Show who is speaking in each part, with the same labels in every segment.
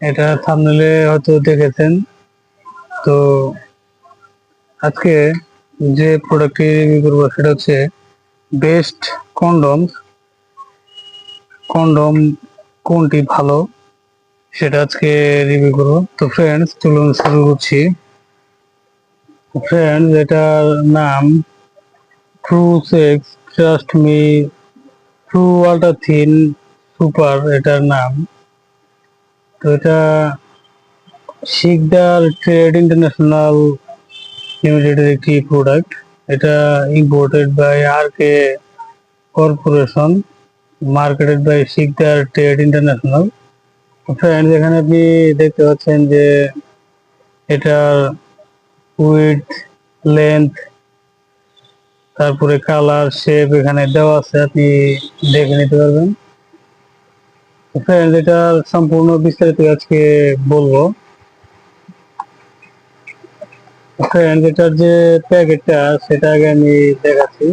Speaker 1: এটা থামনেলে হয়তো দেখেছেন। তো আজকে যে প্রোডাক্টটি রিভিউ করব সেটা হচ্ছে বেস্ট কন্ডম কন্ডম কোনটি ভালো সেটা আজকে রিভিউ করব। তো ফ্রেন্ডস চলুন শুরু করছি। ফ্রেন্ডস এটার নাম true sex trust me true ultra thin super এটার নাম। তো এটা শিকদার ট্রেড ইন্টারন্যাশনাল লিমিটেডের একটি প্রোডাক্ট এটা imported by R K corporation marketed by Sikdar trade international friends এখানে আপনি দেখতে পাচ্ছেন যে এটার উইথ লেন্থ তারপরে কালার শেপ এখানে দেওয়া আছে, আপনি দেখে নিতে পারবেন। ফ্রেন্ড এটার সম্পূর্ণ বিস্তারিত আজকে বলব। ফ্রেন্ড এটার যে প্যাকেটটা, সেটা আগে আমি দেখাচ্ছি।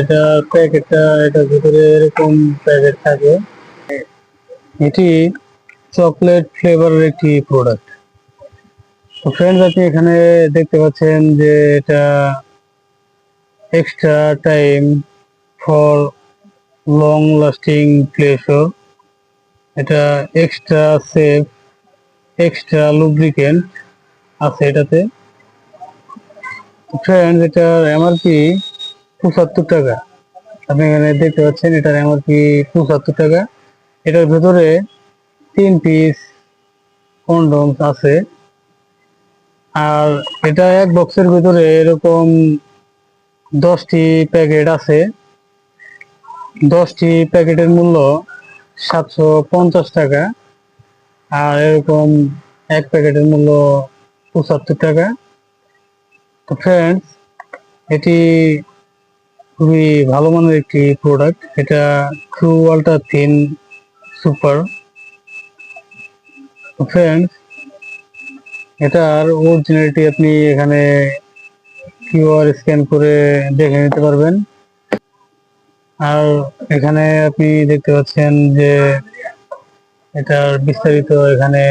Speaker 1: এটা প্যাকেটটা, এটার ভিতরে এরকম প্যাকেট থাকে। এটি চকলেট ফ্লেভারের একটি প্রোডাক্ট। তো ফ্রেন্ডস আপনি এখানে দেখতে পাচ্ছেন যে এটা extra time for long lasting pleasure এটা এক্সট্রা সেফ এক্সট্রা লুব্রিকেন্ট আছে এটাতে। ফ্রেন্ড এটার এমআরপি পঁচাত্তর টাকা। আপনি এখানে দেখতে পাচ্ছেন, এটার এমআরপি পঁচাত্তর টাকা। এটার ভেতরে তিন পিস কন্ডম আছে। আর এটা এক বক্সের ভিতরে এরকম দশটি প্যাকেট আছে। দশটি প্যাকেটের মূল্য সাতশো পঞ্চাশ টাকা। আর এরকম এক প্যাকেটের মূল্য পঁচাত্তর টাকা। তো ফ্রেন্ডস এটি খুবই ভালো মানের একটি প্রোডাক্ট এটা true ultra thin super friends এটার অরিজিনালিটি আপনি এখানে কিউআর স্ক্যান করে দেখে নিতে পারবেন। আর এখানে আপনি দেখতে পাচ্ছেন যে এটার বিস্তারিত এখানে